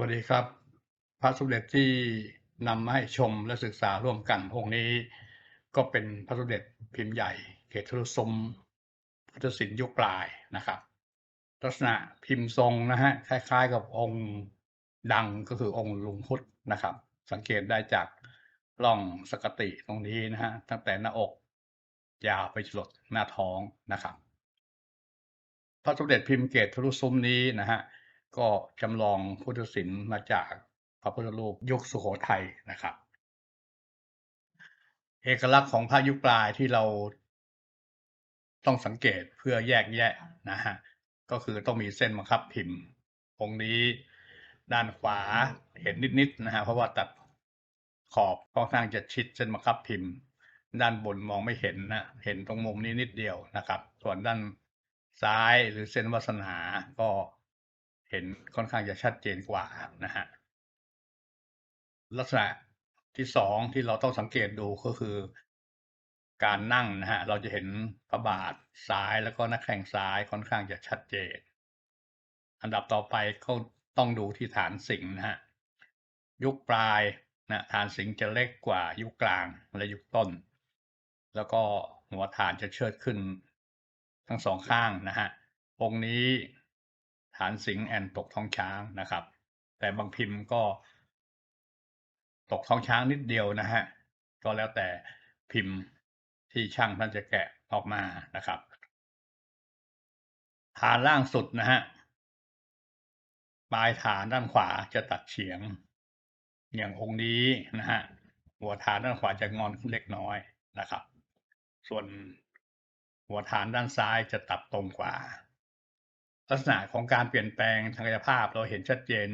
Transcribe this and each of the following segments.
วัสดีครับ พระสมเด็จที่นำมาให้ชมและศึกษาร่วมกันองค์นี้ ก็เป็นพระสมเด็จพิมพ์ใหญ่เขตทรุสมพุทธศิลป์ยุคปลายนะครับ ลักษณะพิมพ์ทรงนะฮะคล้ายๆกับองค์ดังก็คือองค์ลุงพุทธนะครับ สังเกตได้จากร่องสกติตรงนี้นะฮะตั้งแต่หน้าอกยาวไปจรดหน้าท้องนะครับ พระสมเด็จพิมพ์เกตทรุซุ้มนี้นะฮะ ก็จำลองพุทธศิลป์มาจากพระพุทธรูปยุคสุโขทัยนะครับ เอกลักษณ์ของพระยุคปลายที่เราต้องสังเกตเพื่อแยกแยะนะฮะก็คือต้องมีเส้นบังคับพิมพ์องค์นี้ด้านขวาเห็นนิดๆนะฮะเพราะว่าตัดขอบค่อนข้างจะชิดเส้นบังคับพิมพ์ ด้านบนมองไม่เห็นนะเห็นตรงมุมนี้นิดเดียวนะครับ ส่วนด้านซ้ายหรือเส้นวาสนาก็ เห็นค่อนข้างจะชัดเจนกว่านะฮะลักษณะที่สองที่เราต้องสังเกตดูก็คือ การนั่งนะฮะเราจะเห็นพระบาทซ้ายแล้วก็น้าแข้งซ้ายค่อนข้างจะชัดเจน อันดับต่อไปก็ต้องดูที่ฐานสิงนะฮะยุคปลายนะฐานสิงจะเล็กกว่ายุคกลางและยุคต้น แล้วก็หัวฐานจะเชิดขึ้นทั้งสองข้างนะฮะองค์นี้ ฐานสิงแอนตกท้องช้างนะครับ แต่บางพิมพ์ก็ ตกท้องช้างนิดเดียวนะฮะก็แล้วแต่พิมพ์ที่ช่างท่านจะแกะออกมานะครับฐานล่างสุดนะฮะปลายฐานด้านขวาจะตัดเฉียง อย่างองค์นี้นะฮะหัวฐานด้านขวาจะงอนขึ้นเล็กน้อยนะครับ ส่วนหัวฐานด้านซ้ายจะตัดตรงกว่า ลักษณะของการเปลี่ยนแปลงทางกายภาพเราเห็นชัดเจน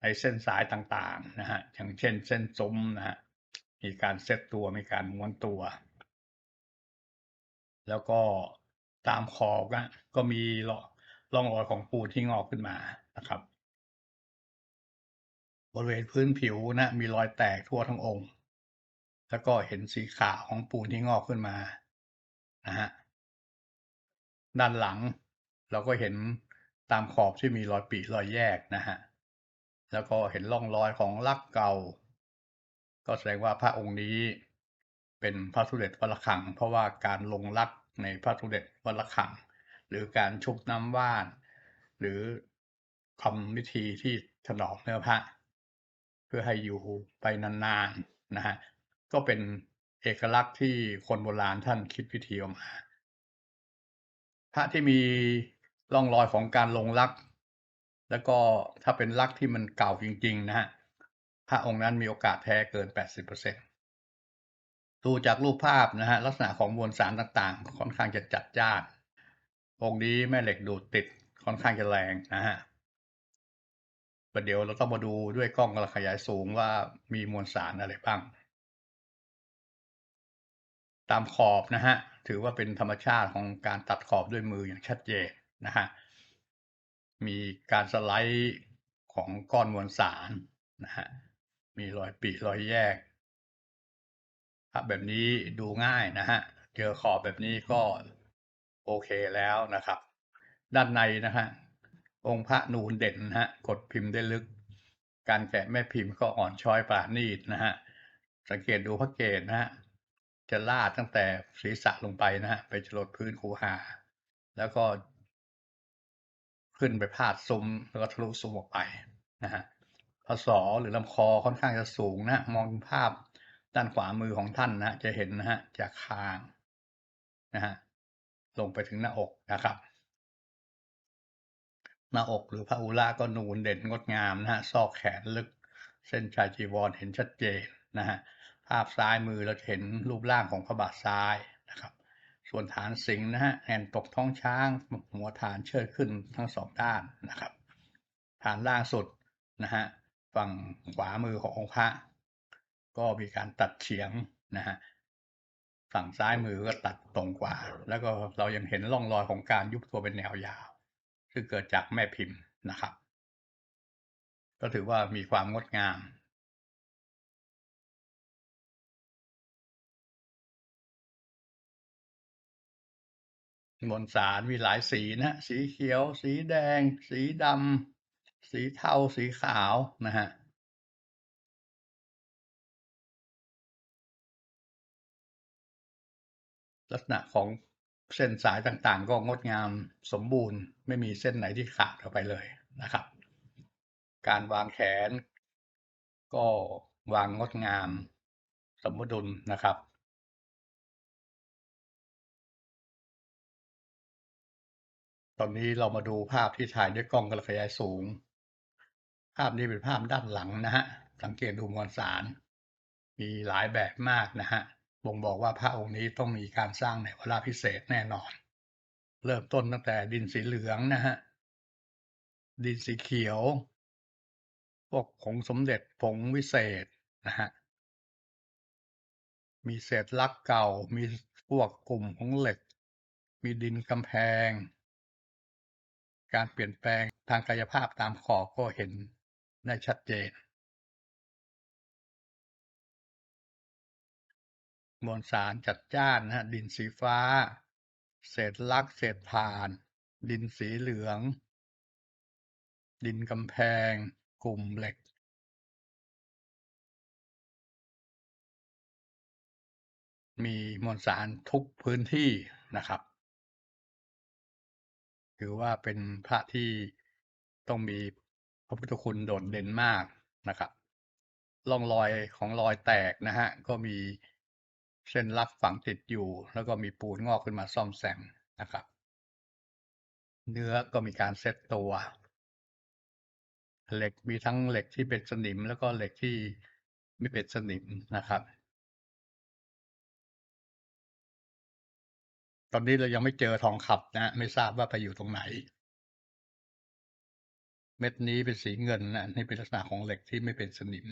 ในเส้นสายต่างๆนะฮะอย่างเช่น เส้นซุ้มนะฮะมีการเซตตัวมีการม้วนตัว แล้วก็ตามขอบก็ก็มีร่องรอยของปูนที่งอกขึ้นมานะครับ บริเวณพื้นผิวนะมีรอยแตกทั่วทั้งองค์ แล้วก็เห็นสีขาวของปูนที่งอกขึ้นมานะฮะด้านหลัง เราก็เห็นตามขอบที่มีรอยปีรอยแยกนะฮะ แล้วก็เห็นร่องรอยของลักเก่า ก็แสดงว่าพระองค์นี้เป็นพระสุเด็จวัดระฆัง เพราะว่าการลงลักในพระสุเด็จวัดระฆัง หรือการชุบน้ำว่าน หรือทำวิธีที่ถนอมเนื้อพระ เพื่อให้อยู่ไปนานๆนะฮะ ก็เป็นเอกลักษณ์ที่คนโบราณท่านคิดวิธีออกมา พระที่มี ร่องรอยของการลงลัก แล้วก็ถ้าเป็นลักที่มันเก่าจริง ๆ นะฮะพระองค์นั้นมีโอกาสแท้เกิน 80%ดูจากรูปภาพนะฮะลักษณะของมวลสารต่างๆ ค่อนข้างจะจัดจ้านองค์นี้แม่เหล็กดูดติดค่อนข้างจะแรงนะฮะประเดี๋ยวเราต้องมาดูด้วยกล้องระขยายสูงว่ามีมวลสารอะไรบ้าง ตามขอบนะฮะ ถือว่าเป็นธรรมชาติของการตัดขอบด้วยมืออย่างชัดเจน นะฮะมีการสไลด์ของก้อนมวลสารนะฮะมีรอยปีรอยแยกภาพแบบนี้ดูง่ายนะฮะเจอขอบแบบนี้ก็โอเคแล้วนะครับ ด้านในนะฮะองค์พระนูนเด่นนะฮะกดพิมพ์ได้ลึก การแกะแม่พิมพ์ก็อ่อนช้อยปราณีตนะฮะสังเกตดูพระเกศนะฮะจะลาดตั้งแต่ศีรษะลงไปนะฮะไปจรดพื้นคูหา แล้วก็ ขึ้นไปพาดซุ้มแล้วก็ทะลุซุ้มออกไปนะฮะพศหรือลำคอค่อนข้างจะสูงนะมองภาพด้านขวามือของท่านนะจะเห็นนะฮะจากคางนะฮะลงไปถึงหน้าอกนะครับหน้าอกหรือพระอุระก็นูนเด่นงดงามนะฮะซอกแขนลึกเส้นชายจีวรเห็นชัดเจนนะฮะภาพซ้ายมือเราจะเห็นรูปร่างของพระบาทซ้าย ส่วนฐานสิงห์นะฮะแอนตกท้องช้าง หัวฐานเชิดขึ้นทั้งสองด้านนะครับ ฐานล่างสุดนะฮะฝั่งขวามือขององค์พระ ก็มีการตัดเฉียงนะฮะฝั่งซ้ายมือก็ตัดตรงกว่า แล้วก็เรายังเห็นร่องรอยของการยุบตัวเป็นแนวยาว ซึ่งเกิดจากแม่พิมพ์นะครับ ก็ถือว่ามีความงดงาม มวลสารมีหลายสีนะ สีเขียว สีแดง สีดำสีเทา สีขาวนะครับลักษณะของเส้นสายต่างๆ ก็งดงามสมบูรณ์ ไม่มีเส้นไหนที่ขาดออกไปเลยนะครับ การวางแขน ก็วางงดงาม สมดุลนะครับ ตอนนี้เรามาดูภาพที่ถ่ายด้วยกล้องกระขยายสูง ภาพนี้เป็นภาพด้านหลังนะฮะ สังเกตดูมวลสาร มีหลายแบบมากนะฮะ บ่งบอกว่าพระองค์นี้ต้องมีการสร้างในเวลาพิเศษแน่นอน เริ่มต้นตั้งแต่ดินสีเหลืองนะฮะ ดินสีเขียว พวกผงสมเด็จผงวิเศษนะฮะ มีเศษลักเก่า มีพวกกลุ่มของเหล็ก มีดินกำแพง การเปลี่ยนแปลงทางกายภาพตามขอบก็เห็นได้ชัดเจน มวลสารจัดจ้านนะฮะดินสีฟ้า เศษลัก เศษถ่าน ดินสีเหลือง ดินกำแพง กลุ่มเหล็ก มีมวลสารทุกพื้นที่นะครับ ถือว่าเป็นพระที่ต้องมีพระพุทธคุณโดดเด่นมากนะครับร่องรอยของรอยแตกนะฮะก็มีเส้นลักฝังติดอยู่ แล้วก็มีปูนงอกขึ้นมาซ่อมแซมนะครับ เนื้อก็มีการเซตตัว เหล็กมีทั้งเหล็กที่เป็นสนิมแล้วก็เหล็กที่ไม่เป็นสนิมนะครับ ตอนนี้เรายังไม่เจอทองคำนะไม่ทราบว่าไปอยู่ตรงไหน เม็ดนี้เป็นสีเงินนะนี่เป็นลักษณะของเหล็กที่ไม่เป็นสนิม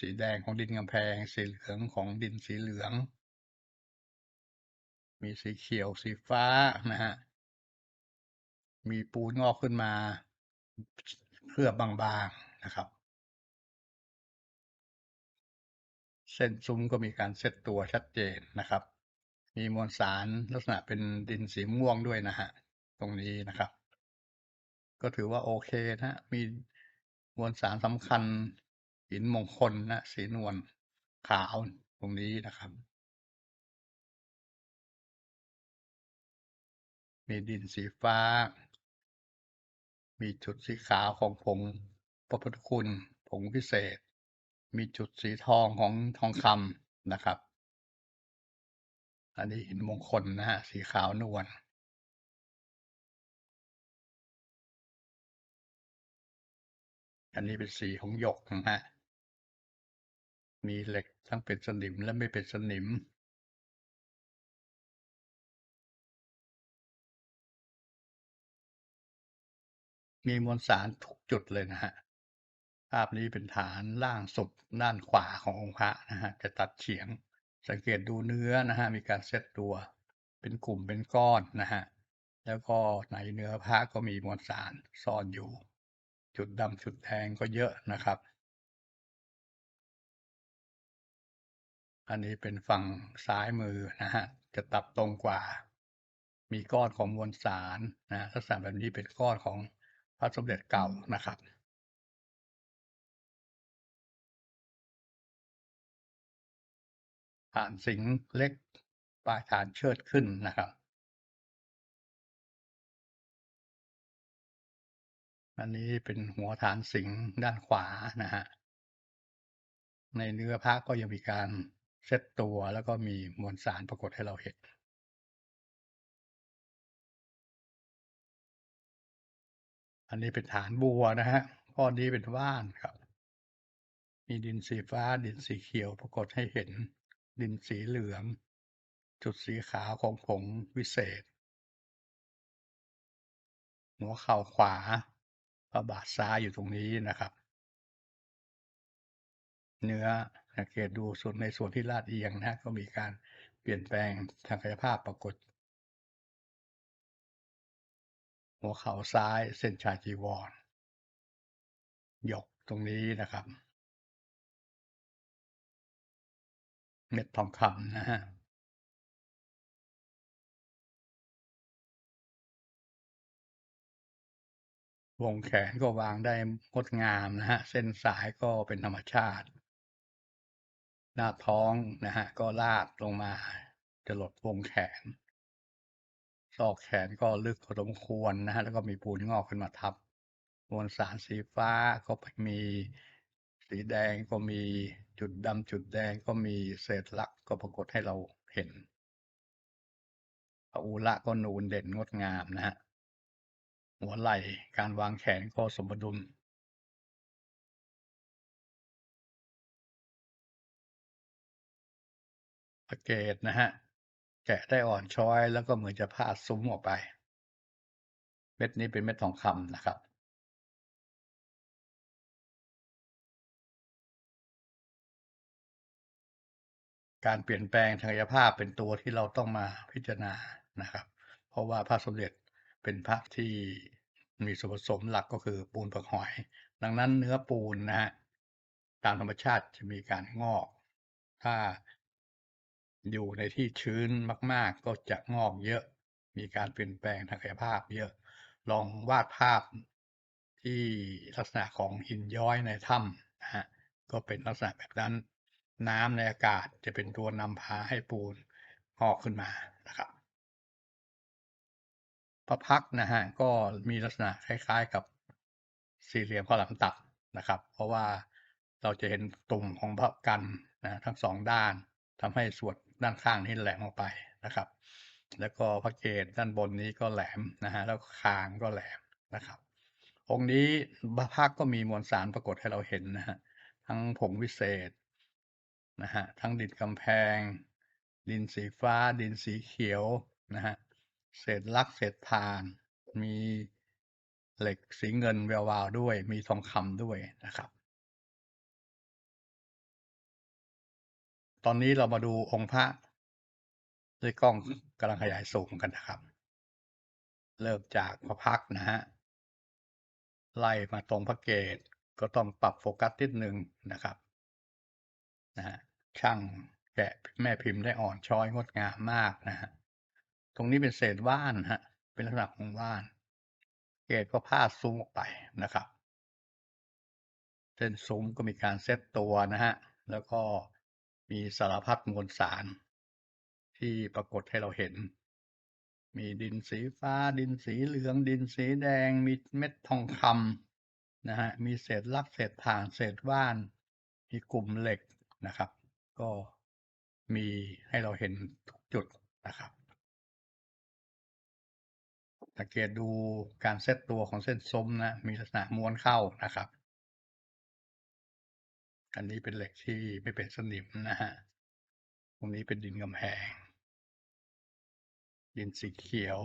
สีแดงของดินกำแพง สีเหลืองของดินสีเหลือง มีสีเขียวสีฟ้านะฮะมีปูนงอกขึ้นมาเคลือบบางๆนะครับ เส้นซุ้มก็มีการเซตตัวชัดเจนนะครับ มีมวลสารลักษณะเป็นดินสีม่วงด้วยนะฮะ ตรงนี้นะครับ ก็ถือว่าโอเคนะ มีมวลสารสำคัญหินมงคลนะ สีนวลขาวตรงนี้นะครับ มีดินสีฟ้า มีจุดสีขาวของผงพระพุทธคุณผงพิเศษ มีจุดสีทองของทองคำนะครับ อันนี้หินมงคลนะฮะสีขาวนวลอันนี้เป็นสีของหยกนะฮะ มีเหล็กทั้งเป็นสนิมและไม่เป็นสนิม มีมวลสารทุกจุดเลยนะฮะ ภาพนี้เป็นฐานล่างสุดด้านขวาขององค์พระนะฮะ จะตัดเฉียง สังเกตดูเนื้อนะฮะมีการเซตตัว เป็นกลุ่มเป็นก้อนนะฮะแล้วก็ในเนื้อพระก็มีมวลสารซ่อนอยู่ จุดดำจุดแดงก็เยอะนะครับ อันนี้เป็นฝั่งซ้ายมือนะฮะจะตัดตรงกว่า มีก้อนของมวลสารนะลักษณะแบบนี้เป็นก้อนของพระสมเด็จเก่านะครับ ฐานสิงเล็กปลายฐานเชิดขึ้นนะครับ อันนี้เป็นหัวฐานสิงด้านขวานะฮะ ในเนื้อพระก็ยังมีการเซตตัวแล้วก็มีมวลสารปรากฏให้เราเห็นอันนี้เป็นฐานบัวนะฮะก้อนี้เป็นว่านครับ มีดินสีฟ้าดินสีเขียวปรากฏให้เห็น ดินสีเหลือง จุดสีขาวของผงวิเศษ หัวเข่าขวาพระบาทซ้ายอยู่ตรงนี้นะครับ เนื้อสังเกตดูส่วนในส่วนที่ลาดเอียงนะฮะก็มีการเปลี่ยนแปลงทางกายภาพปรากฏ หัวเข่าซ้ายเส้นชายจีวรหยกตรงนี้นะครับ เม็ดทองคำนะฮะวงแขนก็วางได้งดงามนะฮะ เส้นสายก็เป็นธรรมชาติ หน้าท้องนะฮะ ก็ลาดลงมาจรดวงแขนซอกแขนก็ลึกพอสมควรนะฮะ แล้วก็มีปูนงอกขึ้นมาทับมวลสารสีฟ้าก็มีสีแดงก็มี จุดดำจุดแดงก็มีเศษลักก็ปรากฏให้เราเห็นพหูระก็นูนเด่นงดงามนะฮะหัวไหล่การวางแขนก็สมดุลพระเกศนะฮะ แกะได้อ่อนช้อยแล้วก็เหมือนจะพาดซุ้มออกไป เม็ดนี้เป็นเม็ดทองคำนะครับ การเปลี่ยนแปลงทางกายภาพเป็นตัวที่เราต้องมาพิจารณานะครับ เพราะว่าพระสมเด็จเป็นพระที่มีส่วนผสมหลักก็คือปูนเปลือกหอย ดังนั้นเนื้อปูนนะฮะตามธรรมชาติจะมีการงอก ถ้าอยู่ในที่ชื้นมาก ๆ ก็จะงอกเยอะ มีการเปลี่ยนแปลงทางกายภาพเยอะ ลองวาดภาพที่ลักษณะของหินย้อยในถ้ำนะฮะ ก็เป็นลักษณะแบบนั้น น้ำในอากาศจะเป็นตัวนำพาให้ปูนงอกขึ้นมานะครับ พระพักนะฮะก็มีลักษณะคล้ายๆกับสี่เหลี่ยมข้าวหลามตัดนะครับ เพราะว่าเราจะเห็นตุ่มของพระกันนะทั้งสองด้านทำให้ส่วนด้านข้างนี้แหลมออกไปนะครับ แล้วก็พระเกศด้านบนนี้ก็แหลมนะฮะแล้วคางก็แหลมนะครับองค์นี้พระพักก็มีมวลสารปรากฏให้เราเห็นนะฮะทั้งผงวิเศษ นะฮะทั้งดินกำแพง ดินสีฟ้า ดินสีเขียวนะฮะเศษลักเศษถ่าน มีเหล็กสีเงินแวววาวด้วย มีทองคำด้วยนะครับ ตอนนี้เรามาดูองค์พระด้วยกล้องกำลังขยายสูงกันนะครับ เริ่มจากพระพักนะฮะไล่มาตรงพระเกศก็ต้องปรับโฟกัสนิดหนึ่งนะครับนะฮะ ช่างแกะแม่พิมพ์ได้อ่อนช้อยงดงามมากนะฮะ ตรงนี้เป็นเศษว่านฮะ เป็นลักษณะของว่าน เกศก็พาดซุ้มออกไปนะครับ เส้นซุ้มก็มีการเซตตัวนะฮะ แล้วก็มีสารพัดมวลสาร ที่ปรากฏให้เราเห็น มีดินสีฟ้า ดินสีเหลือง ดินสีแดง มีเม็ดทองคำนะฮะ มีเศษลักเศษถ่าน เศษว่าน มีกลุ่มเหล็กนะครับ ก็มีให้เราเห็นทุกจุดนะครับ สังเกตดูการเซตตัวของเส้นซุ้มนะ มีลักษณะม้วนเข้านะครับ อันนี้เป็นเหล็กที่ไม่เป็นสนิมนะฮะ ตรงนี้เป็นดินกำแพง ดินสีเขียว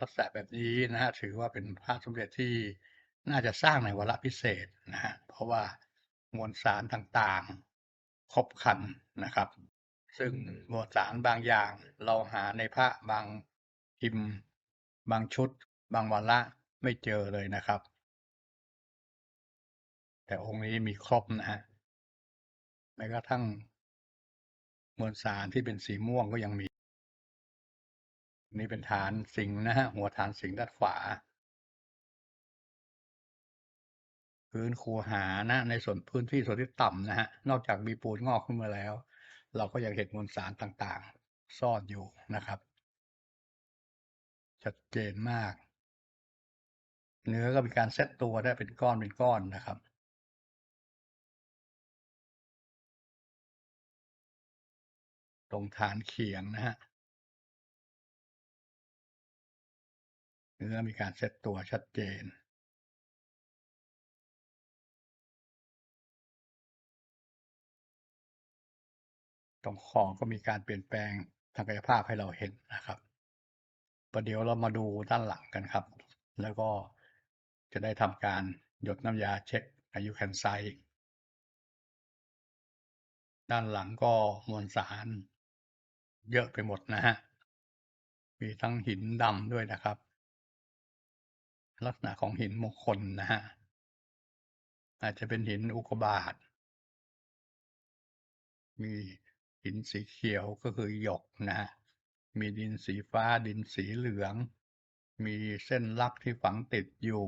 ลักษณะแบบนี้นะฮะถือว่าเป็นพระสมเด็จที่น่าจะสร้างในวาระพิเศษนะฮะเพราะว่ามวลสารต่างๆครบคันนะครับ ซึ่งมวลสารบางอย่างเราหาในพระบางพิมพ์ บางชุด บางวาระไม่เจอเลยนะครับ แต่องค์นี้มีครบนะฮะแม้กระทั่งมวลสารที่เป็นสีม่วงก็ยังมี นี่เป็นฐานสิงห์นะฮะ หัวฐานสิงห์ด้านขวา พื้นคูหานะในส่วนพื้นที่ส่วนที่ต่ำนะฮะ นอกจากมีปูนงอกขึ้นมาแล้ว เราก็ยังเห็นมวลสารต่างๆ ซ่อนอยู่นะครับ ชัดเจนมาก เนื้อก็มีการเซตตัวได้เป็นก้อนเป็นก้อนนะครับตรงฐานเขียงนะฮะ เนื้อมีการเซตตัวชัดเจนตรงคอก็มีการเปลี่ยนแปลงทางกายภาพให้เราเห็นนะครับประเดี๋ยวเรามาดูด้านหลังกันครับ แล้วก็จะได้ทำการหยดน้ำยาเช็คอายุแคนไซด้านหลังก็มวลสาร เยอะไปหมดนะฮะ มีทั้งหินดำด้วยนะครับ ลักษณะของหินมงคลนะฮะ อาจจะเป็นหินอุกบาตมีหินสีเขียวก็คือหยกนะฮะมีดินสีฟ้าดินสีเหลือง มีเส้นลักที่ฝังติดอยู่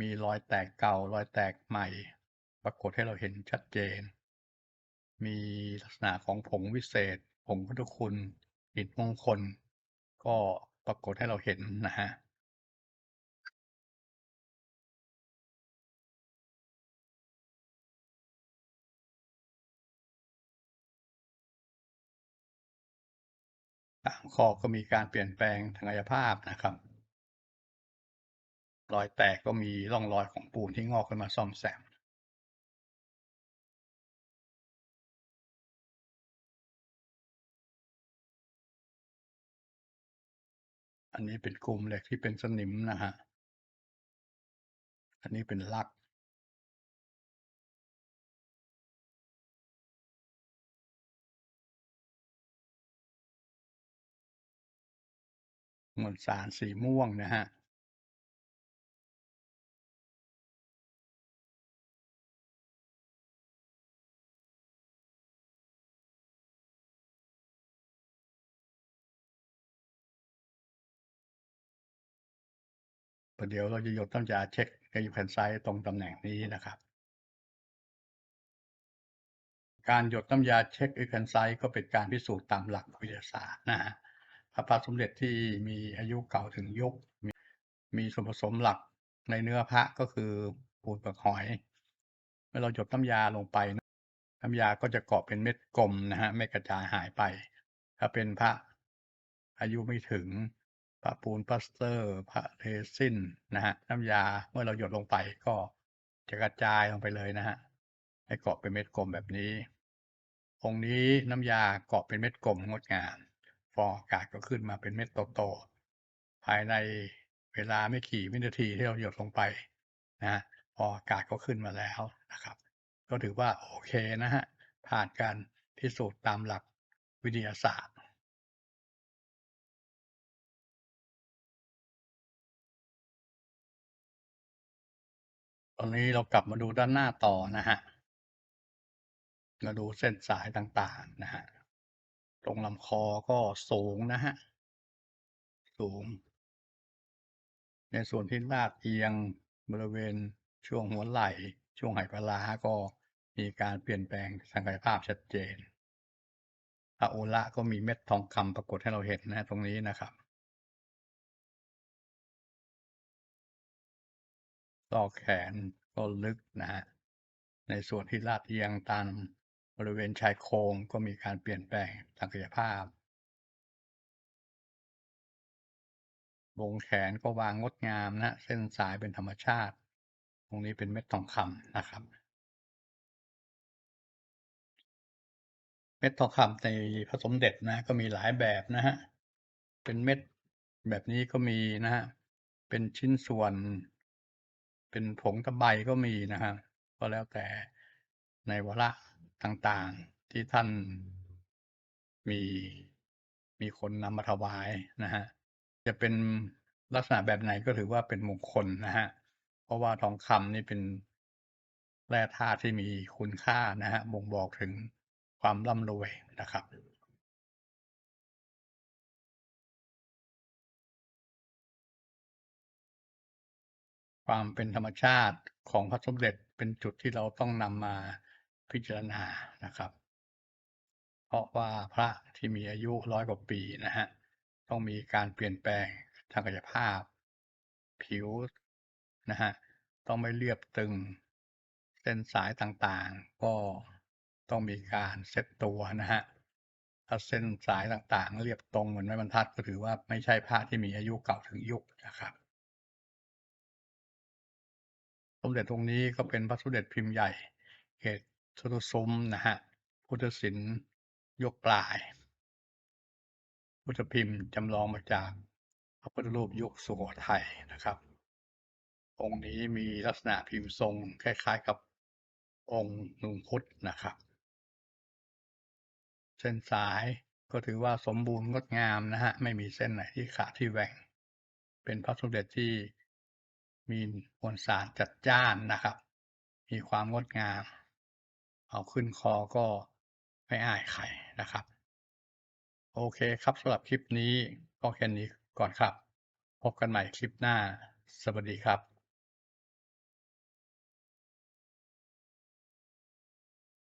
มีรอยแตกเก่ารอยแตกใหม่ ปรากฏให้เราเห็นชัดเจน มีลักษณะของผงวิเศษ ผงพุทธคุณหินมงคล ก็ปรากฏให้เราเห็นนะฮะ ตามข้อก็มีการเปลี่ยนแปลงทางกายภาพนะครับ รอยแตกก็มีร่องรอยของปูนที่งอกขึ้นมาซ่อมแซมอันนี้เป็นกลุ่มเหล็กที่เป็นสนิมนะฮะ อันนี้เป็นลัก มวลสารสีม่วงนะฮะประเดี๋ยวเราจะหยดน้ำยาเช็คกายแผ่นไซต์ตรงตำแหน่งนี้นะครับ การหยดน้ำยาเช็คอีแคนไซต์ก็เป็นการพิสูจน์ตามหลักวิทยาศาสตร์นะฮะ พระพระสมเด็จที่มีอายุเก่าถึงยุคมีมีส่วนผสมหลักในเนื้อพระก็คือปูนเปลือกหอย เมื่อเราหยดน้ำยาลงไป น้ำยาก็จะเกาะเป็นเม็ดกลมนะฮะไม่กระจายหายไป ถ้าเป็นพระอายุไม่ถึงพระปูนพลาสเตอร์ พระเรซินนะฮะน้ำยาเมื่อเราหยดลงไปก็จะกระจายลงไปเลยนะฮะให้เกาะเป็นเม็ดกลมแบบนี้องค์นี้น้ำยาเกาะเป็นเม็ดกลมงดงาม องอากาศก็ขึ้นมาเป็นเม็ดโตๆภายในเวลาไม่กี่วินาทีที่เราหยดลงไปนะฮะฟออากาศก็ขึ้นมาแล้วนะครับ ก็ถือว่าโอเคนะฮะผ่านการพิสูจน์ตามหลักวิทยาศาสตร์ตอนนี้เรากลับมาดูด้านหน้าต่อนะฮะ มาดูเส้นสายต่างๆนะฮะ ตรงลำคอก็สูงนะฮะ สูง ในส่วนที่ลาดเอียงบริเวณช่วงหัวไหล่ ช่วงไหปลาร้าก็มีการเปลี่ยนแปลงทางกายภาพชัดเจนพระโอระก็มีเม็ดทองคำปรากฏให้เราเห็นนะตรงนี้นะครับซอกแขนก็ลึกนะฮะในส่วนที่ลาดเอียงตาม บริเวณชายโครงก็มีการเปลี่ยนแปลงทางกายภาพ วงแขนก็วางงดงามนะ เส้นสายเป็นธรรมชาติ ตรงนี้เป็นเม็ดทองคำนะครับ เม็ดทองคำในพระสมเด็จนะ ก็มีหลายแบบนะฮะ เป็นเม็ดแบบนี้ก็มีนะฮะ เป็นชิ้นส่วน เป็นผงตะไบก็มีนะฮะ ก็แล้วแต่ในวาระ ต่างๆ ที่ท่านมีมีคนนำมาถวายนะฮะจะเป็นลักษณะแบบไหนก็ถือว่าเป็นมงคลนะฮะเพราะว่าทองคำนี่เป็นแร่ธาตุที่มีคุณค่านะฮะบ่งบอกถึงความร่ำรวยนะครับความเป็นธรรมชาติของพระสมเด็จเป็นจุดที่เราต้องนำมา พิจารณานะครับ เพราะว่าพระที่มีอายุร้อยกว่าปีนะฮะต้องมีการเปลี่ยนแปลงทางกายภาพ ผิวนะฮะต้องไม่เรียบตึง เส้นสายต่างๆ ก็ต้องมีการเซ็ตตัวนะฮะถ้าเส้นสายต่างๆ เรียบตรงเหมือนไม้บรรทัดก็ถือว่าไม่ใช่พระที่มีอายุเก่าถึงยุคนะครับสมเด็จองค์นี้ก็เป็นพระสมเด็จพิมพ์ใหญ่เกศ สุดซุ้มนะฮะ พุทธศิลป์ยกปลาย พุทธพิมพ์จำลองมาจากพระพุทธรูปยุคสุโขทัยนะครับ องค์นี้มีลักษณะพิมพ์ทรงคล้ายๆกับองค์นุงพุทธนะครับ เส้นสายก็ถือว่าสมบูรณ์งดงามนะฮะ ไม่มีเส้นไหนที่ขาดที่แหว่ง เป็นพระสมเด็จที่มีมวลสารจัดจ้านนะครับ มีความงดงาม เอาขึ้นคอก็ไม่อายใครนะครับ โอเคครับสำหรับคลิปนี้ก็แค่นี้ก่อนครับ พบกันใหม่คลิปหน้า สวัสดีครับ